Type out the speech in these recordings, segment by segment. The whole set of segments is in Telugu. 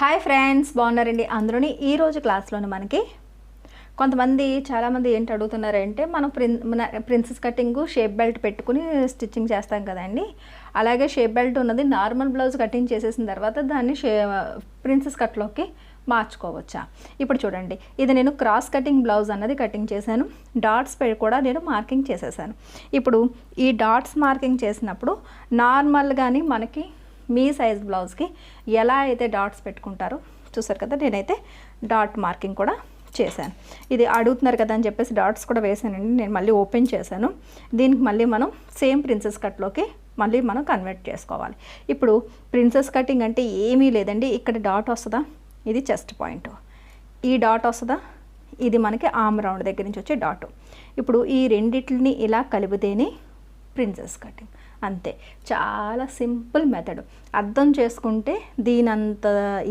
హాయ్ ఫ్రెండ్స్ బాగున్నారండి అందరూని. ఈరోజు క్లాస్లోని మనకి కొంతమంది చాలామంది ఏంటి అడుగుతున్నారంటే మనం ప్రిన్ మన ప్రిన్సెస్ కటింగ్ షేప్ బెల్ట్ పెట్టుకుని స్టిచ్చింగ్ చేస్తాం కదండి. అలాగే షేప్ బెల్ట్ ఉన్నది నార్మల్ బ్లౌజ్ కటింగ్ చేసేసిన తర్వాత దాన్ని షే ప్రిన్సెస్ కట్లోకి మార్చుకోవచ్చా? ఇప్పుడు చూడండి. ఇది నేను క్రాస్ కటింగ్ బ్లౌజ్ అన్నది కటింగ్ చేశాను. డాట్స్ పె కూడా నేను మార్కింగ్ చేసేసాను. ఇప్పుడు ఈ డాట్స్ మార్కింగ్ చేసినప్పుడు నార్మల్గాని మనకి మీ సైజ్ బ్లౌజ్కి ఎలా అయితే డాట్స్ పెట్టుకుంటారో చూసారు కదా నేనైతే డాట్ మార్కింగ్ కూడా చేశాను. ఇది అడుగుతున్నారు కదా అని చెప్పేసి డాట్స్ కూడా వేసానండి నేను మళ్ళీ ఓపెన్ చేశాను. దీనికి మళ్ళీ మనం సేమ్ ప్రిన్సెస్ కట్లోకి మళ్ళీ మనం కన్వర్ట్ చేసుకోవాలి. ఇప్పుడు ప్రిన్సెస్ కటింగ్ అంటే ఏమీ లేదండి. ఇక్కడ డాట్ వస్తుందా? ఇది చెస్ట్ పాయింట్ ఈ డాట్ వస్తుందా? ఇది మనకి ఆమ్ రౌండ్ దగ్గర నుంచి వచ్చే డాట్ ఇప్పుడు ఈ రెండిటిని ఇలా కలిపితేనే ప్రిన్సెస్ కటింగ్ అంతే. చాలా సింపుల్ మెథడ్. అర్థం చేసుకుంటే దీనంత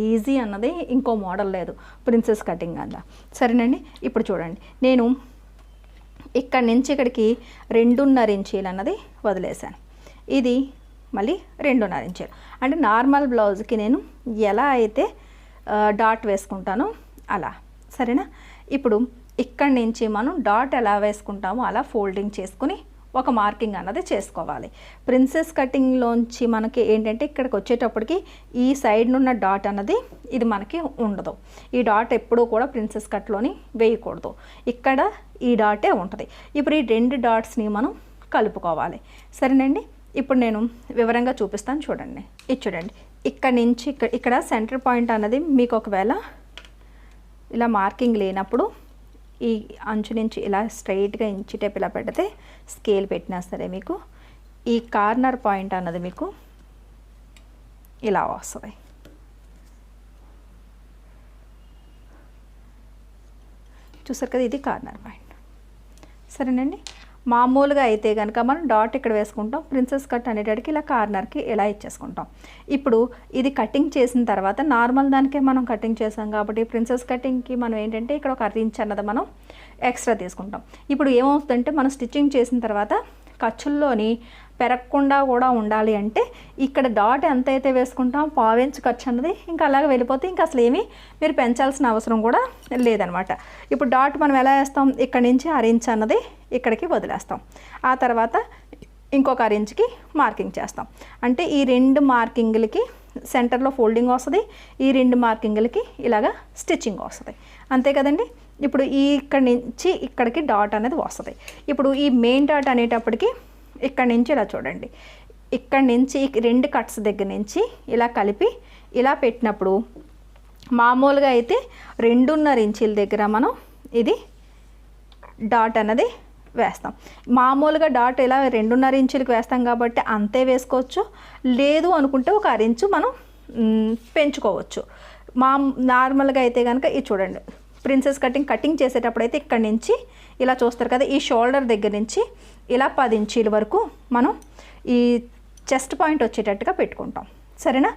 ఈజీ అన్నది ఇంకో మోడల్ లేదు. ప్రిన్సెస్ కటింగ్ అలా సరేనండి? ఇప్పుడు చూడండి. నేను ఇక్కడి నుంచి ఇక్కడికి రెండున్నర ఇంచీలు అన్నది వదిలేశాను. ఇది మళ్ళీ రెండున్నర ఇంచీలు. అంటే నార్మల్ బ్లౌజ్కి నేను ఎలా అయితే డాట్ వేసుకుంటానో అలా. సరేనా? ఇప్పుడు ఇక్కడి నుంచి మనం డాట్ ఎలా వేసుకుంటామో అలా ఫోల్డింగ్ చేసుకుని ఒక మార్కింగ్ అన్నది చేసుకోవాలి. ప్రిన్సెస్ కటింగ్లోంచి మనకి ఏంటంటే ఇక్కడికి వచ్చేటప్పటికి ఈ సైడ్నున్న డాట్ అన్నది ఇది మనకి ఉండదు. ఈ డాట్ ఎప్పుడూ కూడా ప్రిన్సెస్ కట్లోని వేయకూడదు. ఇక్కడ ఈ డాటే ఉంటుంది. ఇప్పుడు ఈ రెండు డాట్స్ని మనం కలుపుకోవాలి. సరేనండి? ఇప్పుడు నేను వివరంగా చూపిస్తాను చూడండి. ఇది చూడండి. ఇక్కడ నుంచి ఇక్కడ ఇక్కడ సెంటర్ పాయింట్ అన్నది మీకు ఒకవేళ ఇలా మార్కింగ్ లేనప్పుడు ఈ అంచు నుంచి ఇలా స్ట్రైట్గా ఇంచి టైప్ ఇలా పెడితే స్కేల్ పెట్టినా సరే మీకు ఈ కార్నర్ పాయింట్ అన్నది మీకు ఇలా వస్తుంది. చూసారు కదా ఇది కార్నర్ పాయింట్. సరేనండి? మామూలుగా అయితే కనుక మనం డాట్ ఇక్కడ వేసుకుంటాం ప్రిన్సెస్ కట్ అనేటడికి ఇలా కార్నర్కి ఇలా ఇచ్చేసుకుంటాం. ఇప్పుడు ఇది కటింగ్ చేసిన తర్వాత నార్మల్ దానికే మనం కటింగ్ చేసాం కాబట్టి ప్రిన్సెస్ కటింగ్కి మనం ఏంటంటే ఇక్కడ ఒక ఇంచ్ అన్నది మనం ఎక్స్ట్రా తీసుకుంటాం. ఇప్పుడు ఏమవుతుందంటే మనం స్టిచ్చింగ్ చేసిన తర్వాత ఖర్చుల్లోని పెరగకుండా కూడా ఉండాలి అంటే ఇక్కడ డాట్ ఎంత అయితే వేసుకుంటాం పావించు ఖర్చు అన్నది ఇంకా అలాగే వెళ్ళిపోతే ఇంకా అసలు ఏమీ మీరు పెంచాల్సిన అవసరం కూడా లేదనమాట. ఇప్పుడు డాట్ మనం ఎలా వేస్తాం? ఇక్కడ నుంచి అరించ్ అన్నది ఇక్కడికి వదిలేస్తాం. ఆ తర్వాత ఇంకొక అరించ్కి మార్కింగ్ చేస్తాం. అంటే ఈ రెండు మార్కింగ్లకి సెంటర్లో ఫోల్డింగ్ వస్తుంది ఈ రెండు మార్కింగ్లకి ఇలాగా స్టిచ్చింగ్ వస్తుంది. అంతే కదండి? ఇప్పుడు ఈ ఇక్కడి నుంచి ఇక్కడికి డాట్ అనేది వస్తుంది. ఇప్పుడు ఈ మెయిన్ డాట్ అనేటప్పటికి ఇక్కడి నుంచి ఇలా చూడండి. ఇక్కడి నుంచి రెండు కట్స్ దగ్గర నుంచి ఇలా కలిపి ఇలా పెట్టినప్పుడు మామూలుగా అయితే రెండున్నర ఇంచీల దగ్గర మనం ఇది డాట్ అన్నది వేస్తాం. మామూలుగా డాట్ ఇలా రెండున్నర ఇంచులకు వేస్తాం కాబట్టి అంతే వేసుకోవచ్చు. లేదు అనుకుంటే ఒక అరించు మనం పెంచుకోవచ్చు. మా నార్మల్గా అయితే కనుక ఇది చూడండి. ప్రిన్సెస్ కటింగ్ కటింగ్ చేసేటప్పుడు అయితే ఇక్కడి నుంచి ఇలా చూస్తారు కదా ఈ షోల్డర్ దగ్గర నుంచి ఇలా పది ఇంచీల వరకు మనం ఈ చెస్ట్ పాయింట్ వచ్చేటట్టుగా పెట్టుకుంటాం. సరేనా?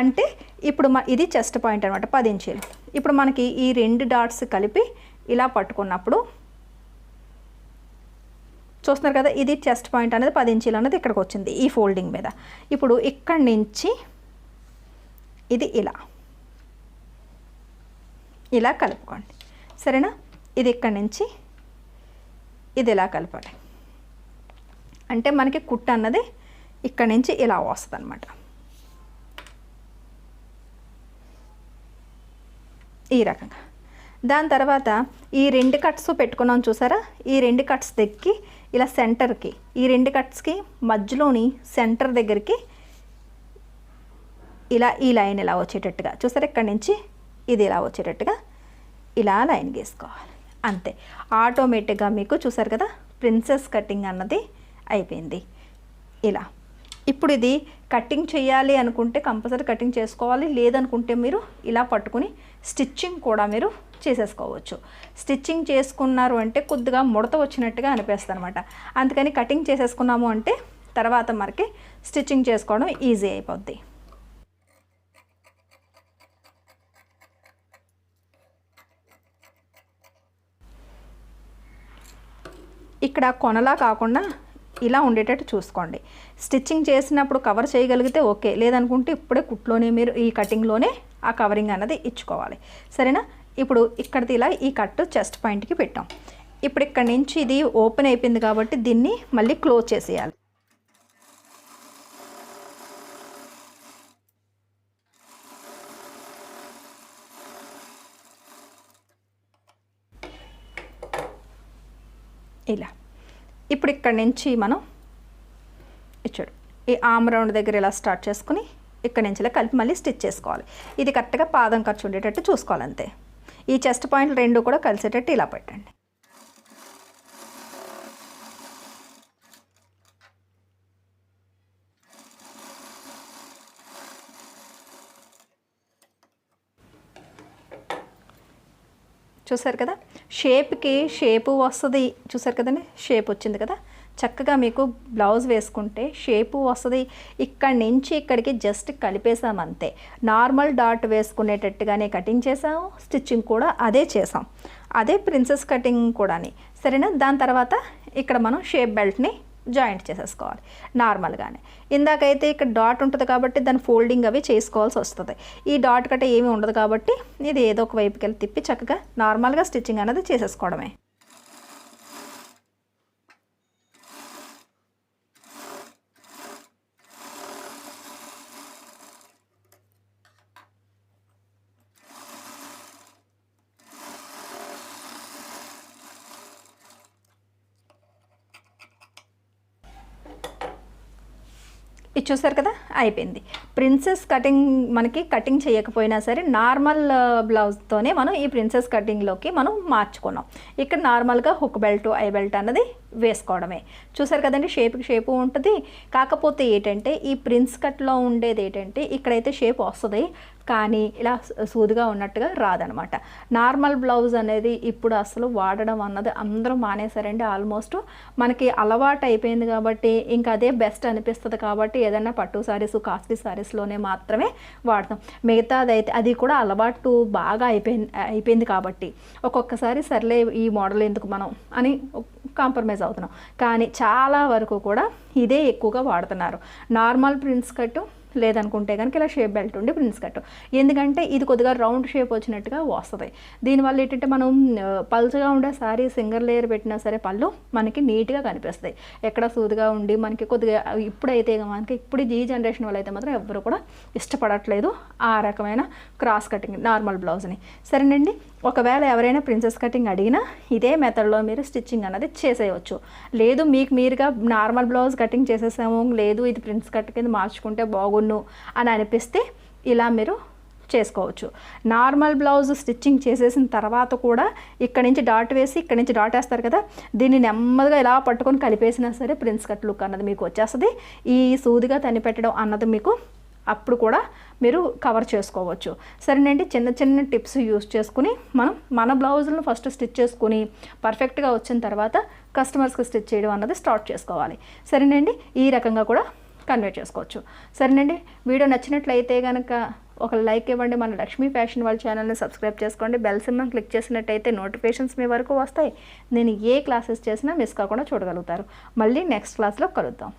అంటే ఇప్పుడు మ ఇది చెస్ట్ పాయింట్ అనమాట పది ఇంచీలు. ఇప్పుడు మనకి ఈ రెండు డాట్స్ కలిపి ఇలా పట్టుకున్నప్పుడు చూస్తున్నారు కదా ఇది చెస్ట్ పాయింట్ అనేది పది ఇంచీలు అనేది ఇక్కడికి వచ్చింది ఈ ఫోల్డింగ్ మీద. ఇప్పుడు ఇక్కడి నుంచి ఇది ఇలా. ఇలా కలుపుకోండి. సరేనా? ఇది ఇక్కడి నుంచి ఇది ఇలా కలపాలి. అంటే మనకి కుట్ట అన్నది ఇక్కడ నుంచి ఇలా వస్తుంది అనమాట ఈ రకంగా. దాని తర్వాత ఈ రెండు కట్స్ పెట్టుకున్నాం చూసారా? ఈ రెండు కట్స్ దగ్గరికి ఇలా సెంటర్కి ఈ రెండు కట్స్కి మధ్యలోని సెంటర్ దగ్గరికి ఇలా ఈ లైన్ ఇలా వచ్చేటట్టుగా. చూసారా? ఇక్కడి నుంచి ఇది ఇలా వచ్చేటట్టుగా ఇలా లైన్ గీసుకోవాలి. అంతే. ఆటోమేటిక్గా మీకు చూసారు కదా? ప్రిన్సెస్ కటింగ్ అన్నది అయిపోయింది. ఇలా. ఇప్పుడు ఇది కటింగ్ చేయాలి అనుకుంటే కంపల్సరీ కటింగ్ చేసుకోవాలి. లేదనుకుంటే మీరు ఇలా పట్టుకుని స్టిచ్చింగ్ కూడా మీరు చేసేసుకోవచ్చు. స్టిచ్చింగ్ చేసుకున్నారు అంటే కొద్దిగా ముడత వచ్చినట్టుగా అనిపిస్తుంది అనమాట అందుకని కటింగ్ చేసేసుకున్నాము అంటే తర్వాత మనకి స్టిచ్చింగ్ చేసుకోవడం ఈజీ అయిపోద్ది. ఇక్కడ కొనలా కాకుండా ఇలా ఉండేటట్టు చూసుకోండి. స్టిచ్చింగ్ చేసినప్పుడు కవర్ చేయగలిగితే ఓకే. లేదనుకుంటే ఇప్పుడే కుట్లోనే మీరు ఈ కటింగ్లోనే ఆ కవరింగ్ అన్నది ఇచ్చుకోవాలి. సరేనా? ఇప్పుడు ఇక్కడిది ఇలా ఈ కట్ చెస్ట్ పాయింట్కి పెట్టాం. ఇప్పుడు ఇక్కడ నుంచి ఇది ఓపెన్ అయిపోయింది కాబట్టి దీన్ని మళ్ళీ క్లోజ్ చేసేయాలి. ఇలా. ఇప్పుడు ఇక్కడ నుంచి మనం ఇచ్చాడు. ఈ ఆమ్ రౌండ్ దగ్గర ఇలా స్టార్ట్ చేసుకుని ఇక్కడ నుంచి ఇలా కలిపి మళ్ళీ స్టిచ్ చేసుకోవాలి. ఇది కరెక్ట్గా పాదం ఖర్చు ఉండేటట్టు చూసుకోవాలి అంతే ఈ చెస్ట్ పాయింట్లు రెండు కూడా కలిసేటట్టు ఇలా పెట్టండి. చూసారు కదా? షేప్కి షేపు వస్తుంది. చూసారు కదండి? షేప్ వచ్చింది కదా? చక్కగా మీకు బ్లౌజ్ వేసుకుంటే షేపు వస్తుంది. ఇక్కడి నుంచి ఇక్కడికి జస్ట్ కలిపేసాం అంతే. నార్మల్ డాట్ వేసుకునేటట్టుగానే కటింగ్ చేసాము స్టిచ్చింగ్ కూడా అదే చేసాం. అదే ప్రిన్సెస్ కటింగ్ కూడాని. సరేనా? దాని తర్వాత ఇక్కడ మనం షేప్ బెల్ట్ని జాయింట్ చేసేసుకోవాలి నార్మల్గానే. ఇందాకైతే ఇక్కడ డాట్ ఉంటుంది కాబట్టి దాని ఫోల్డింగ్ అవి చేసుకోవాల్సి వస్తుంది. ఈ డాట్ కట్ట ఏమీ ఉండదు కాబట్టి ఇది ఏదో ఒక వైపుకి వెళ్ళి తిప్పి చక్కగా నార్మల్గా స్టిచ్చింగ్ అనేది చేసేసుకోవడమే. ఇది చూసారు కదా? అయిపోయింది. ప్రిన్సెస్ కటింగ్ మనకి కటింగ్ చేయకపోయినా సరే నార్మల్ బ్లౌజ్తోనే మనం ఈ ప్రిన్సెస్ కటింగ్లోకి మనం మార్చుకున్నాం. ఇక్కడ నార్మల్గా హుక్ బెల్ట్ ఐ బెల్ట్ అన్నది వేసుకోవడమే. చూసారు కదండి షేప్కి షేపు ఉంటుంది. కాకపోతే ఏంటంటే ఈ ప్రిన్స్ కట్లో ఉండేది ఏంటంటే ఇక్కడైతే షేప్ వస్తుంది కానీ ఇలా సూదిగా ఉన్నట్టుగా రాదనమాట. నార్మల్ బ్లౌజ్ అనేది ఇప్పుడు అసలు వాడడం అన్నది అందరూ మానేశారండి ఆల్మోస్ట్. మనకి అలవాటు అయిపోయింది కాబట్టి ఇంకా అదే బెస్ట్ అనిపిస్తుంది కాబట్టి ఏదైనా పట్టు సారీస్ కాస్ట్లీ సారీస్లోనే మాత్రమే వాడతాం. మిగతా అదైతే అది కూడా అలవాటు బాగా అయిపోయింది అయిపోయింది కాబట్టి. ఒక్కొక్కసారి సర్లే ఈ మోడల్ ఎందుకు మనం అని కాంప్రమైజ్ అవుతున్నాం. కానీ చాలా వరకు కూడా ఇదే ఎక్కువగా వాడుతున్నారు. నార్మల్ ప్రిన్స్ కట్టు లేదనుకుంటే కనుక ఇలా షేప్ బెల్ట్ ఉండి ప్రిన్స్ కట్ ఎందుకంటే ఇది కొద్దిగా రౌండ్ షేప్ వచ్చినట్టుగా వస్తుంది. దీనివల్ల ఏంటంటే మనం ఆ, పల్చగా ఉండే సారీ సింగర్ లేయర్ పెట్టినా సరే పళ్ళు మనకి నీట్గా కనిపిస్తాయి ఎక్కడ సూదిగా ఉండి మనకి కొద్దిగా ఇప్పుడైతే మనకి ఇప్పుడు ఈ జనరేషన్ వాళ్ళు అయితే మాత్రం ఎవరు కూడా ఇష్టపడట్లేదు ఆ రకమైన క్రాస్ కటింగ్ నార్మల్ బ్లౌజ్ని. సరేనండి? ఒకవేళ ఎవరైనా ప్రిన్సెస్ కటింగ్ అడిగినా ఇదే మెథడ్లో మీరు స్టిచ్చింగ్ అనేది చేసేయవచ్చు లేదు మీకు మీరుగా నార్మల్ బ్లౌజ్ కటింగ్ చేసేసాము లేదు ఇది ప్రిన్స్ కట్ కింద మార్చుకుంటే బాగున్ను అని అనిపిస్తే ఇలా మీరు చేసుకోవచ్చు. నార్మల్ బ్లౌజ్ స్టిచ్చింగ్ చేసేసిన తర్వాత కూడా ఇక్కడ నుంచి డాట్ వేసి ఇక్కడ నుంచి డాట్ వేస్తారు కదా దీన్ని నెమ్మదిగా ఇలా పట్టుకొని కలిపేసినా సరే ప్రిన్స్ కట్ లుక్ అన్నది మీకు వచ్చేస్తుంది. ఈ సూదిగా తనిపెట్టడం అన్నది మీకు అప్పుడు కూడా మీరు కవర్ చేసుకోవచ్చు. సరేనండి చిన్న చిన్న టిప్స్ యూస్ చేసుకుని మనం మన బ్లౌజులను ఫస్ట్ స్టిచ్ చేసుకుని పర్ఫెక్ట్గా వచ్చిన తర్వాత కస్టమర్స్కి స్టిచ్ చేయడం అన్నది స్టార్ట్ చేసుకోవాలి. సరేనండి ఈ రకంగా కూడా కన్వర్ట్ చేసుకోవచ్చు. సరేనండి వీడియో నచ్చినట్లయితే కనుక ఒక లైక్ ఇవ్వండి. మన లక్ష్మీ ఫ్యాషన్ వాళ్ళ ఛానల్ని సబ్స్క్రైబ్ చేసుకోండి. బెల్ సింబల్ క్లిక్ చేసినట్టయితే నోటిఫికేషన్స్ మీ వరకు వస్తాయి. నేను ఏ క్లాసెస్ చేసినా మిస్ కాకుండా చూడగలుగుతారు. మళ్ళీ నెక్స్ట్ క్లాస్లో కలుద్దాం.